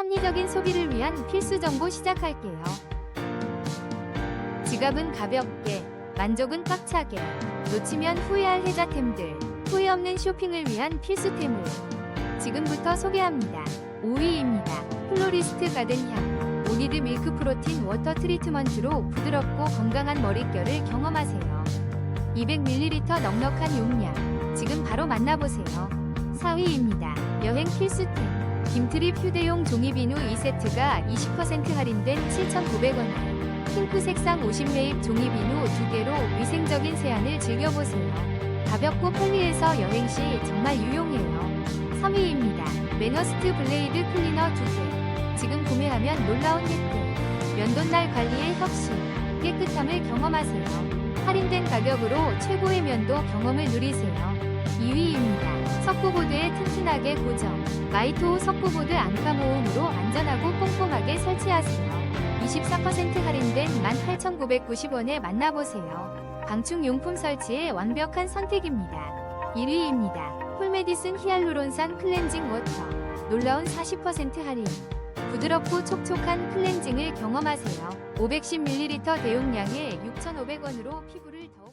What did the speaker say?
합리적인 소비를 위한 필수 정보 시작할게요. 지갑은 가볍게, 만족은 꽉차게, 놓치면 후회할 혜자템들, 후회 없는 쇼핑을 위한 필수템을 지금부터 소개합니다. 5위입니다. 플로리스트 가든향 오니드 밀크 프로틴 워터 트리트먼트로 부드럽고 건강한 머릿결을 경험하세요. 200ml 넉넉한 용량 지금 바로 만나보세요. 4위입니다. 여행 필수템 김트립 휴대용 종이비누 2세트가 20% 할인된 7,900원에 핑크 색상 50매입 종이비누 2개로 위생적인 세안을 즐겨보세요. 가볍고 편리해서 여행 시 정말 유용해요. 3위입니다. 매너스트 블레이드 클리너 2개. 지금 구매하면 놀라운 혜택. 면도날 관리의 혁신. 깨끗함을 경험하세요. 할인된 가격으로 최고의 면도 경험을 누리세요. 2위입니다. 석고보드에 튼튼하게 고정. 마이토 석고보드 안카 모음으로 안전하고 꼼꼼하게 설치하세요. 24% 할인된 18,990원에 만나보세요. 방충 용품 설치에 완벽한 선택입니다. 1위입니다. 폴메디슨 히알루론산 클렌징 워터. 놀라운 40% 할인. 부드럽고 촉촉한 클렌징을 경험하세요. 510ml 대용량에 6,500원으로 피부를 더욱